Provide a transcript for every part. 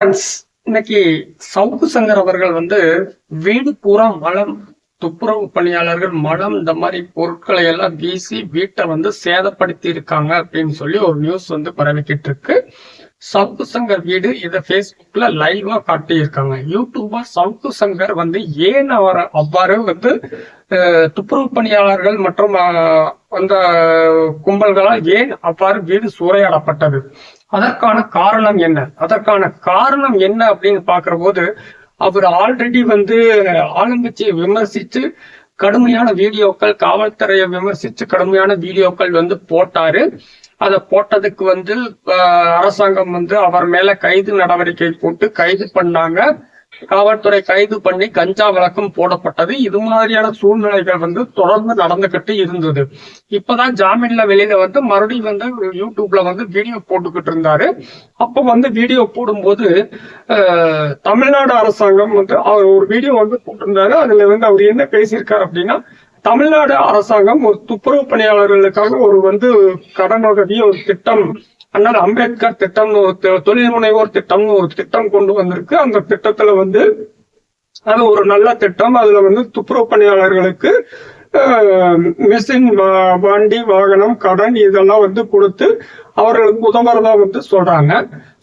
இன்னைக்கு சவுக்கு சங்கர் அவர்கள் வந்து வீடு பூரா மலம் துப்புரவு பணியாளர்கள் மலம் இந்த மாதிரி பொருட்களை எல்லாம் வீசி வீட்டை வந்து சேதப்படுத்தி இருக்காங்க அப்படின்னு சொல்லி ஒரு நியூஸ் வந்து பரவிக்கிட்டு இருக்கு. சவுக்கு சங்கர் வீடு இதை ஃபேஸ்புக்ல லைவா காட்டியிருக்காங்க. யூடியூபா சவுக்கு சங்கர் வந்து ஏன் அவர் அவ்வாறு வந்து துப்புரவு பணியாளர்கள் மற்றும் அந்த கும்பல்களால் ஏன் அவ்வாறு வீடு சூறையாடப்பட்டது? அதற்கான காரணம் என்ன? அதற்கான காரணம் என்ன அப்படின்னு பாக்குற போது அவர் ஆல்ரெடி வந்து ஆளுங்கட்சியை விமர்சிச்சு கடுமையான வீடியோக்கள் காவல்துறையை விமர்சிச்சு கடுமையான வீடியோக்கள் வந்து போட்டாரு. அதை போட்டதுக்கு வந்து அரசாங்கம் வந்து அவர் மேல கைது நடவடிக்கை போட்டு கைது பண்ணாங்க. காவல்துறை கைது பண்ணி கஞ்சா வழக்கம் போடப்பட்டது. இது மாதிரியான சூழ்நிலைகள் வந்து தொடர்ந்து நடந்துகிட்டு இருந்தது. இப்பதான் ஜாமீன்ல வெளியில வந்து மறுபடியும் வந்து யூடியூப்ல வந்து வீடியோ போட்டுக்கிட்டு இருந்தாரு. அப்ப வந்து வீடியோ போடும்போது தமிழ்நாடு அரசாங்கம் வந்து அவர் ஒரு வீடியோ வந்து போட்டிருந்தாரு. அதுல வந்து அவர் என்ன பேசியிருக்காரு அப்படின்னா தமிழ்நாடு அரசாங்கம் ஒரு துப்புரவு பணியாளர்களுக்காக ஒரு வந்து கடன் உதவி ஒரு திட்டம் அண்ணல் அம்பேத்கர் திட்டம்னு ஒரு தொழில் முனைவோர் திட்டம்னு ஒரு திட்டம் கொண்டு வந்திருக்கு. அந்த திட்டத்துல வந்து அது ஒரு நல்ல திட்டம். அதுல வந்து துப்புரவு பணியாளர்களுக்கு மிஷின் வண்டி வாகனம் கடன் இதெல்லாம் வந்து கொடுத்து அவர்களுக்கு உதவுறதா வந்து சொல்றாங்க.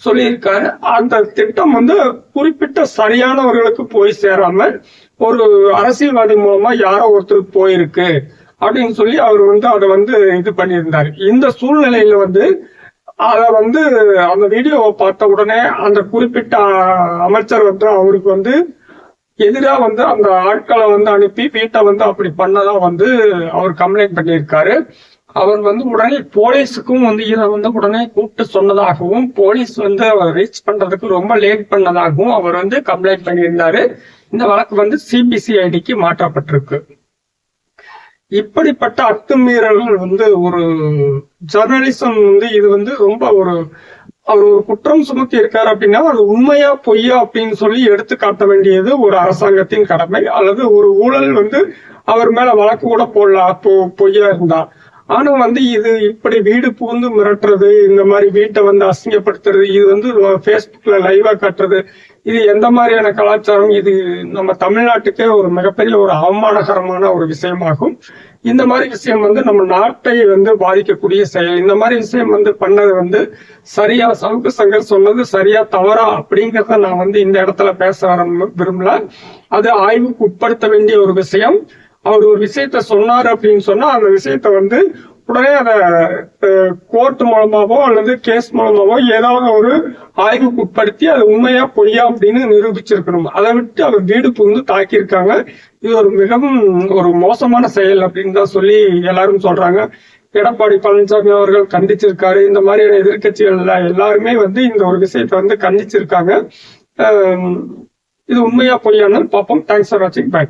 சொல்லியிருக்காரு. அந்த திட்டம் வந்து குறிப்பிட்ட சரியானவர்களுக்கு போய் சேராம ஒரு அரசியல்வாதி மூலமா யாரோ ஒருத்தருக்கு போயிருக்கு அப்படின்னு சொல்லி அவர் வந்து அதை வந்து இது பண்ணியிருந்தாரு. இந்த சூழ்நிலையில வந்து அதை வந்து அந்த வீடியோவை பார்த்த உடனே அந்த குறிப்பிட்ட அமைச்சர் வந்து அவருக்கு வந்து எதிராக வந்து அந்த ஆட்களை வந்து அனுப்பி வீட்டை வந்து அப்படி பண்ணதா வந்து அவர் கம்ப்ளைண்ட் பண்ணியிருக்காரு. அவர் வந்து உடனே போலீஸுக்கும் வந்து இதை வந்து உடனே கூப்பிட்டு சொன்னதாகவும் போலீஸ் வந்து அவர் ரீச் பண்றதுக்கு ரொம்ப லேட் பண்ணதாகவும் அவர் வந்து கம்ப்ளைண்ட் பண்ணியிருந்தாரு. இந்த வழக்கு வந்து சிபிசிஐடிக்கு மாற்றப்பட்டிருக்கு. இப்படிப்பட்ட அத்துமீறல்கள் வந்து ஒரு ஜர்னலிசம் வந்து இது வந்து ரொம்ப ஒரு அவர் ஒரு குற்றம் சுமத்தி இருக்காரு அப்படின்னா அது உண்மையா பொய்யா அப்படின்னு சொல்லி எடுத்து காட்ட வேண்டியது ஒரு அரசாங்கத்தின் கடமை அல்லது ஒரு ஊழல் வந்து அவர் மேல வழக்கு கூட போடலாம் பொய்யா இருந்தா. ஆனா வந்து இது இப்படி வீடு பூந்து மிரட்டுறது இந்த மாதிரி வீட்டை வந்து அசிங்கப்படுத்துறது இது வந்து ஃபேஸ்புக்ல லைவா காட்டுறது இது எந்த மாதிரியான கலாச்சாரம் இது நம்ம தமிழ்நாட்டுக்கே ஒரு மிகப்பெரிய ஒரு அவமானகரமான ஒரு விஷயமாகும். இந்த மாதிரி விஷயம் வந்து நம்ம நாட்டை வந்து பாதிக்கக்கூடிய செயல் இந்த மாதிரி விஷயம் வந்து பண்ணது வந்து சரியா சவுக்கு சங்கர் சொன்னது சரியா தவறா அப்படிங்கறத நான் வந்து இந்த இடத்துல பேச விரும்பல. அது ஆய்வுக்கு உட்படுத்த வேண்டிய ஒரு விஷயம். அவர் ஒரு விஷயத்த சொன்னார் அப்படின்னு சொன்னா அந்த விஷயத்த வந்து உடனே அதை கோர்ட் மூலமாவோ அல்லது கேஸ் மூலமாவோ ஏதாவது ஒரு ஆய்வுக்கு உட்படுத்தி அது உண்மையா பொய்யா அப்படின்னு நிரூபிச்சிருக்கணும். அதை விட்டு அவர் வீடு புகுந்து தாக்கியிருக்காங்க. இது ஒரு மிகவும் ஒரு மோசமான செயல் அப்படின்னு தான் சொல்லி எல்லாரும் சொல்றாங்க. எடப்பாடி பழனிசாமி அவர்கள் கண்டிச்சிருக்காரு. இந்த மாதிரியான எதிர்கட்சிகள் எல்லாருமே வந்து இந்த ஒரு விஷயத்தை வந்து கண்டிச்சிருக்காங்க. இது உண்மையா பொய்யானு பார்ப்போம் தேங்க்ஸ் ஃபார் வாட்சிங் பை